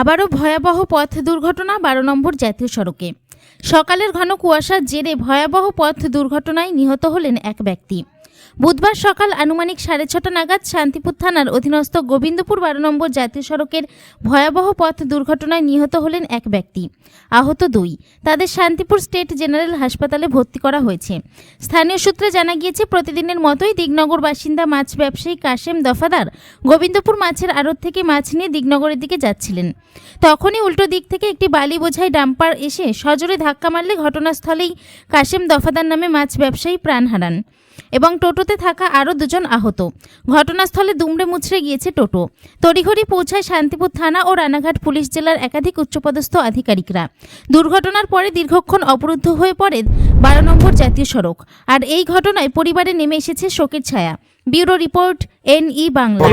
আবারও ভয়াবহ পথ দুর্ঘটনা বারো নম্বর জাতীয় সড়কে। সকালের ঘন কুয়াশার জেরে ভয়াবহ পথ দুর্ঘটনায় নিহত হলেন এক ব্যক্তি। বুধবার সকাল আনুমানিক সাড়ে ছটা নাগাদ শান্তিপুর থানার অধীনস্থ গোবিন্দপুর বারো নম্বর জাতীয় সড়কের ভয়াবহ পথ দুর্ঘটনায় নিহত হলেন এক ব্যক্তি, আহত দুই। তাদের শান্তিপুর স্টেট জেনারেল হাসপাতালে ভর্তি করা হয়েছে। স্থানীয় সূত্রে জানা গিয়েছে, প্রতিদিনের মতোই দিগনগর বাসিন্দা মাছ ব্যবসায়ী কাশেম দফাদার গোবিন্দপুর মাছের আড়ত থেকে মাছ নিয়ে দিগনগরের দিকে যাচ্ছিলেন। তখনই উল্টো দিক থেকে একটি বালি বোঝাই ডাম্পার এসে সজোরে ধাক্কা মারলে ঘটনাস্থলেই কাশেম দফাদার নামে মাছ ব্যবসায়ী প্রাণ হারান এবং টোটোতে থাকা আরও দুজন আহত। ঘটনাস্থলে দুমড়ে মুচড়ে গিয়েছে টোটো। তড়িঘড়ি পৌঁছায় শান্তিপুর থানা ও রানাঘাট পুলিশ জেলার একাধিক উচ্চপদস্থ আধিকারিকরা। দুর্ঘটনার পরে দীর্ঘক্ষণ অবরুদ্ধ হয়ে পড়ে বারো নম্বর জাতীয় সড়ক। আর এই ঘটনায় পরিবারে নেমে এসেছে শোকের ছায়া। Bureau report N E Bangla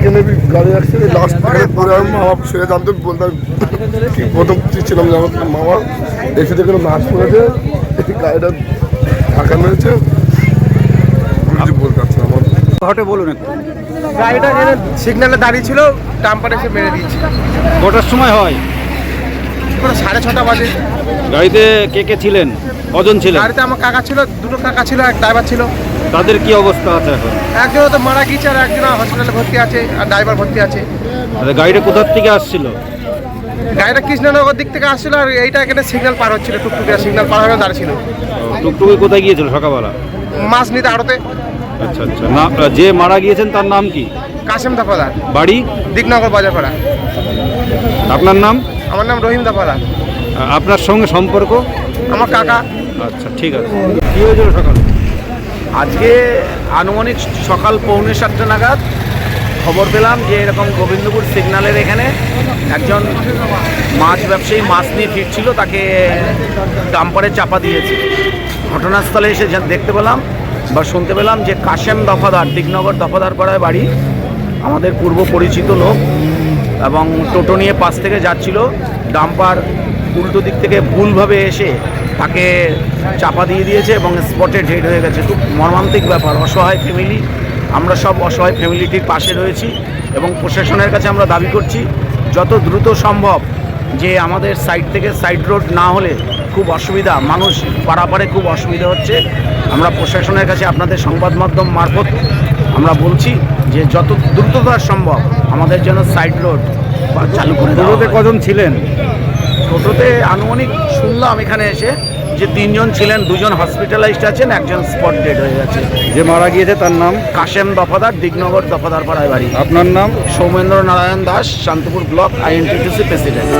এখানে গাড়ি অ্যাক্সিডেন্ট লাস্ট পরে আমি মামা সেটা জানতে বলতাম কি প্রথম ছিলাম যে আমার মামা। এসে দেখে নাচ করেছে এই গাড়িটা ধাক্কা মেরেছে কিছু বলতে পারছি না আমার ঘটে বলুন একটু। গাড়িটা এখানে সিগন্যালে দাঁড়িয়ে ছিল ডাম্পার এসে মেরে দিয়েছে। কটার সময় হয়? সাড়ে ছটা বাজে। গাড়িতে কে কে ছিলেন? কজন ছিলেন? গাড়িতে আমার কাকা ছিল দুটো কাকা ছিল এক ড্রাইভার ছিল। তাদের কি অবস্থা আছে এখন? একজন তো মারা গিয়েছে আর একজন হসপিটালে ভর্তি আছে আর ড্রাইভার ভর্তি আছে। আর গাড়িটা কোথার থেকে আসছিল? গাড়িটা কৃষ্ণনগর দিক থেকে আসছিল আর এইটা এখানে সিগন্যাল পার হচ্ছিল টুকটুকে সিগন্যাল পার হয়ে দাঁড়িয়ে ছিল টুকটুকি কোথায় গিয়েছিল সকালবেলা? মাছ নিতে আড়তে। আচ্ছা আচ্ছা। না যে মারা গিয়েছেন তার নাম কি? কাশেম দফাদার। বাড়ি? দিকনগর বাজারপাড়া আপনার নাম? আমার নাম রহিম দফাদার। আ- আপনার সঙ্গে সম্পর্ক? আমার কাকা। আচ্ছা ঠিক আছে। কি হয়েছিল সকালে? আজকে আনুমানিক সকাল পৌনে সাতটা নাগাদ খবর পেলাম যে এরকম গোবিন্দপুর সিগন্যালের এখানে একজন মাছ ব্যবসায়ী মাছ নিয়ে ফিরছিল, তাকে ডাম্পারে চাপা দিয়েছে। ঘটনাস্থলে এসে দেখতে পেলাম বা শুনতে পেলাম যে কাশেম দফাদার, দিগনগর দফাদার পাড়ায় বাড়ি আমাদের পূর্ব পরিচিত লোক এবং টোটো নিয়ে পাশ থেকে যাচ্ছিল, ডাম্পার উল্টো দিক থেকে ভুলভাবে এসে তাকে চাপা দিয়ে দিয়েছে এবং স্পটে ডেড হয়ে গেছে। খুব মর্মান্তিক ব্যাপার অসহায় ফ্যামিলি আমরা সব অসহায় ফ্যামিলিটির পাশে রয়েছি এবং প্রশাসনের কাছে আমরা দাবি করছি যত দ্রুত সম্ভব যে আমাদের সাইড থেকে সাইড রোড না হলে খুব অসুবিধা মানুষ পারাপারে খুব অসুবিধা হচ্ছে। আমরা প্রশাসনের কাছে আপনাদের সংবাদ মাধ্যম মারফত আমরা বলছি যে যত দ্রুততার সম্ভব আমাদের জন্য সাইড রোড চালু করে কজন ছিলেন? টোটোতে আনুমানিক শুনলাম এখানে এসে যে তিনজন ছিলেন দুজন হসপিটালাইজড আছেন একজন স্পট ডেড হয়ে গেছে। যে মারা গিয়েছে তার নাম? কাশেম দফাদার দিগনগর দফাদার পাড়ায় বাড়ি। আপনার নাম? Soumendra Narayan Das Shantipur block INTTC president.